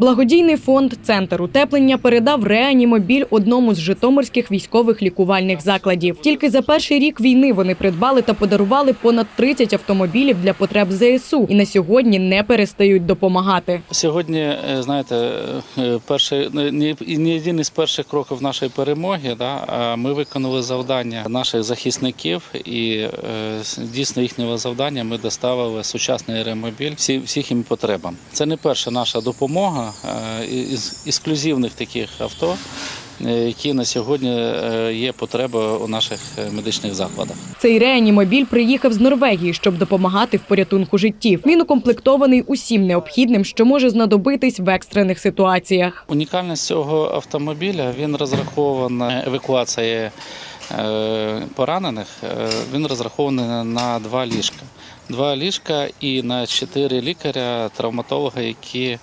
Благодійний фонд Центр утеплення передав реанімобіль одному з житомирських військових лікувальних закладів. Тільки за перший рік війни вони придбали та подарували понад 30 автомобілів для потреб ЗСУ і на сьогодні не перестають допомагати. Сьогодні, е, знаєте, е, перший не не один із перших кроків нашої перемоги. Да, ми виконали завдання наших захисників, і е, дійсно їхнього завдання ми доставили сучасний ремобіль всі, всіх їм потребам. Це не перша наша допомога із ексклюзивних таких авто. е, Які на сьогодні е, є потреба у наших е, медичних закладах. Цей реанімобіль приїхав з Норвегії, щоб допомагати в порятунку життів. Він укомплектований усім необхідним, що може знадобитись в екстрених ситуаціях. Унікальність цього автомобіля він розрахований евакуація е, поранених. е, Він розрахований на два ліжка. Два ліжка і на чотири лікаря, травматолога, які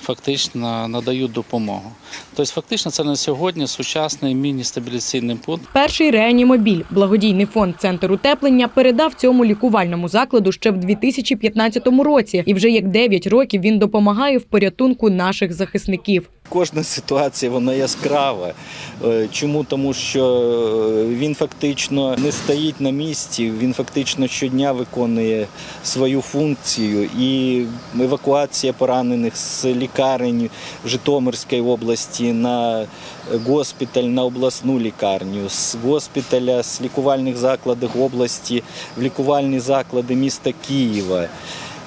фактично надають допомогу. Тобто, фактично, це на сьогодні сучасний міні-стабілізаційний пункт. Перший реанімобіль благодійний фонд Центр утеплення передав цьому лікувальному закладу ще в 2015 році, і вже як 9 років він допомагає в порятунку наших захисників. Кожна ситуація вона яскрава. Е, Чому? Тому що е, він фактично не стоїть на місці, він фактично щодня виконує свою функцію. І евакуація поранених з лікарень в Житомирській області на госпіталь, на обласну лікарню, з госпіталя, з лікувальних закладів області в лікувальні заклади міста Києва.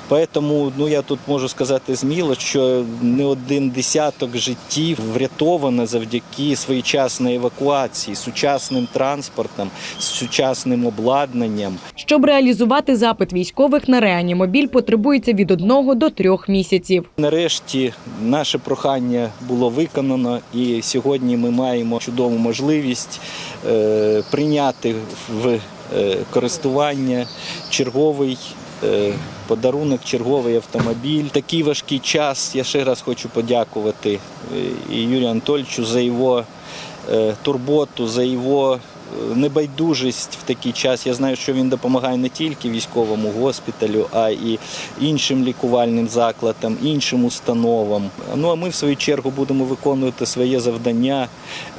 Поэтому ну я тут можу сказати сміло, що не один десяток життів врятовано завдяки своєчасній евакуації, сучасним транспортом, сучасним обладнанням. Щоб реалізувати запит військових на реанімобіль, потребується від одного до трьох місяців. Нарешті наше прохання було виконано, і сьогодні ми маємо чудову можливість е, прийняти в е, користування черговий. Е, Подарунок, черговий автомобіль. Такий важкий час. Я ще раз хочу подякувати е, і Юрію Анатольовичу за його е, турботу, за його небайдужість в такий час. Я знаю, що він допомагає не тільки військовому госпіталю, а і іншим лікувальним закладам, іншим установам. Ну а ми в свою чергу будемо виконувати своє завдання,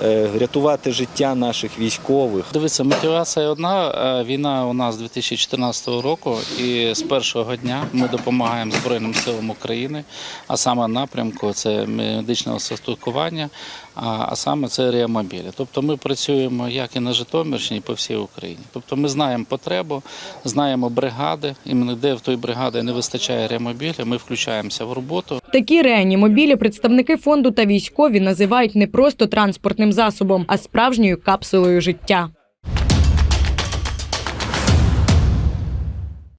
е, рятувати життя наших військових. Дивіться, мотивація одна. е, Війна у нас 2014 року, і з першого дня ми допомагаємо Збройним силам України, а саме напрямку це медичне устаткування, а саме це реамобілі. Тобто ми працюємо як і на Житомирщині, по всій Україні. Тобто ми знаємо потребу, знаємо бригади, і де в той бригаді не вистачає реамобіля, ми включаємося в роботу. Такі реанімобілі представники фонду та військові називають не просто транспортним засобом, а справжньою капсулою життя.